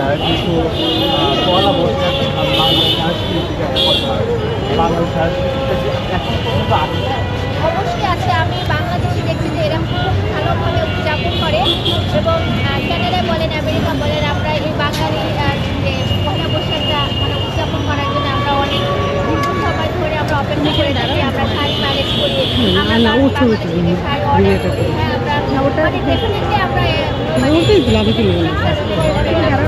আচ্ছা কিছু বৈশাখ আর বাংলা সংস্কৃতিকে কথা বাংলা সংস্কৃতি এখন পর্যন্ত আছে অবশ্যই আছে আমি বাংলাদেশে দেখছি যে এরকম খুব ভালোভাবে উদযাপন করে এবং ক্যানাডা বলেন আমেরিকা বলেন আমরা এই বাঙালি যে পয়লা বৈশাখটা মানে উদযাপন করার জন্য আমরা অনেক দীর্ঘ সময় ধরে আমরা অপেক্ষা করে থাকি আমরা শাড়ি ম্যানেজ করি। আমরা না, বাং- উঠে, উঠে, বাংলাদেশি যে শাড়ি অর্ডার হ্যাঁ আমরা মানে ডেফিনেটলি আমরা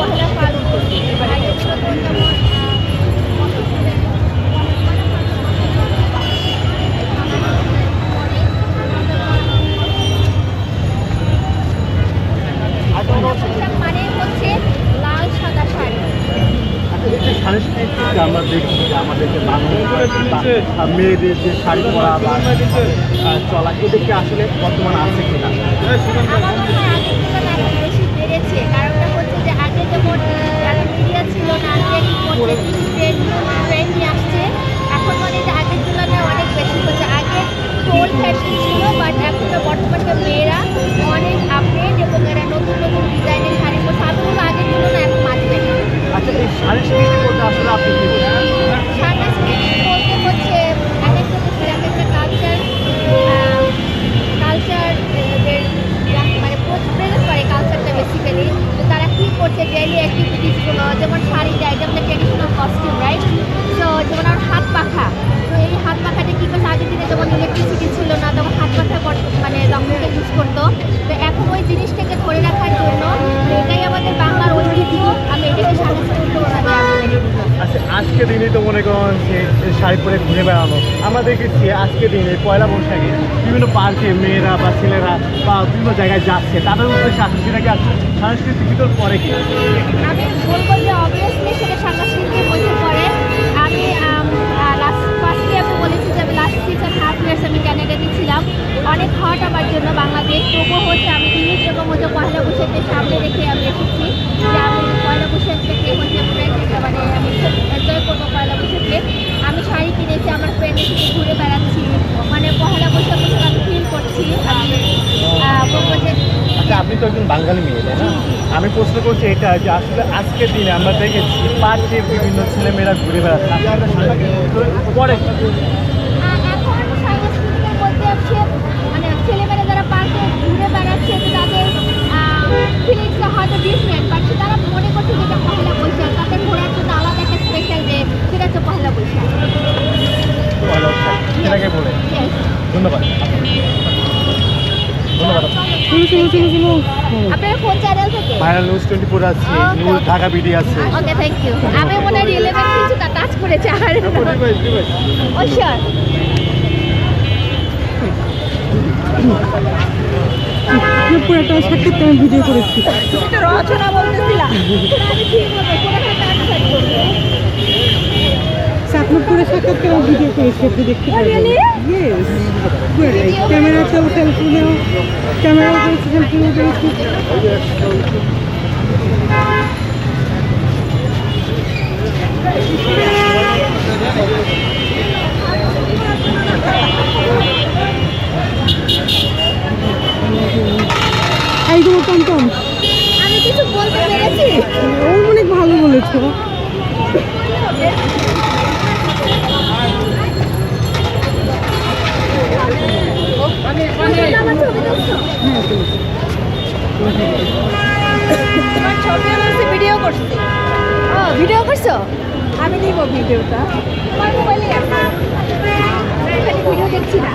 আমরা দেখছি যে আমাদেরকে মেয়েদের যে শাড়ি পরা বা চলা, এদেরকে আসলে বর্তমান আছে কিনা? যেমন শাড়ি দেয় যেমন ট্রেডিশনাল কস্টিউম রাইট তো যেমন আমার হাত পাখা, তো এই হাত পাখাটা কী করছে আগের দিনে যেমন ইলেকট্রিসিটি ছিল না শাড়ি পরে ঘুরে বেড়ানো আমরা দেখেছি আজকে দিনে পয়লা বৈশাখে বিভিন্ন পার্কে মেয়েরা বা ছেলেরা বা বিভিন্ন জায়গায় যাচ্ছে। তাদের উদ্দেশ্যে আসছে সেটাকে আসলে সাংস্কৃতিক ভিতর পরে কি? আমি বলব মধ্যে পড়ে আমি লাস্ট আমি বলেছি যে আমি লাস্ট আমি অনেক আমার জন্য বাংলাদেশ। হচ্ছে আমি হচ্ছে পয়লা সামনে আমি আমি পয়লা বৈশাখটাকে হচ্ছে friend হিসেবে মানে আমি খুব এনজয় করব পয়লা বৈশাখে আমি শাড়ি কিনেছি আমার ফ্রেন্ডের সাথে ঘুরে বেড়াচ্ছি মানে পয়লা বৈশাখ বৈশাখ আমি ফিল করছি আমি আহ, বলব যে আচ্ছা আপনি তো একজন বাঙালি মেয়ে তাই না? আমি প্রশ্ন করছি এটা যে আসলে আজকের দিনে আমরা দেখেছি পার্কে বিভিন্ন ছেলেমেয়েরা ঘুরে বেড়াচ্ছে পরে মানে ছেলেমেয়েরা যারা পার্কে ঘুরে বেড়াচ্ছে তো তাদের ফিলিংসটা হয়তো ডিফারেন্ট বাট তারা মনে করছে যে এটা পহেলা বৈশাখ তাদের ঘোরার জন্য আলাদা একটা স্পেশাল ডে সেটা হচ্ছে পহেলা বৈশাখ। পয়লা বৈশাখ সেটাকে বলে। Yes. ধন্যবাদ। ধন্যবাদ আপনার কোন চ্যানেল থেকে? ভাইরাল নিউজ টোয়েন্টি ফোর আছে নিউজ ঢাকা বিডি আছে। ওকে থ্যাংক ইউ আমি মনে হয় রিলেভেন্ট কিছু টাচ করেছি আর ও শিওর পুরোটা সাক্ষাৎ আমি ভিডিও করেছি। এটা রচনা বলতেছিলাম। করব চাকমপুরে সাক্ষাৎ আমি ভিডিও করেছি আপনি দেখতে Oh, ইয়েস ক্যামেরাতেও সেলফি নেও ক্যামেরাতেও সেলফি করেছি এই তোমার টমটম আমি কিছু বলতে পেরেছি? ও অনেক ভালো বলেছ আমার ছবি তুলছো হ্যাঁ চলেছি তোমার ছবি তুলছে ভিডিও করছি ও ভিডিও করছ? আমি নিব ভিডিওটা। আমার মোবাইলে ভিডিও দেখছি না।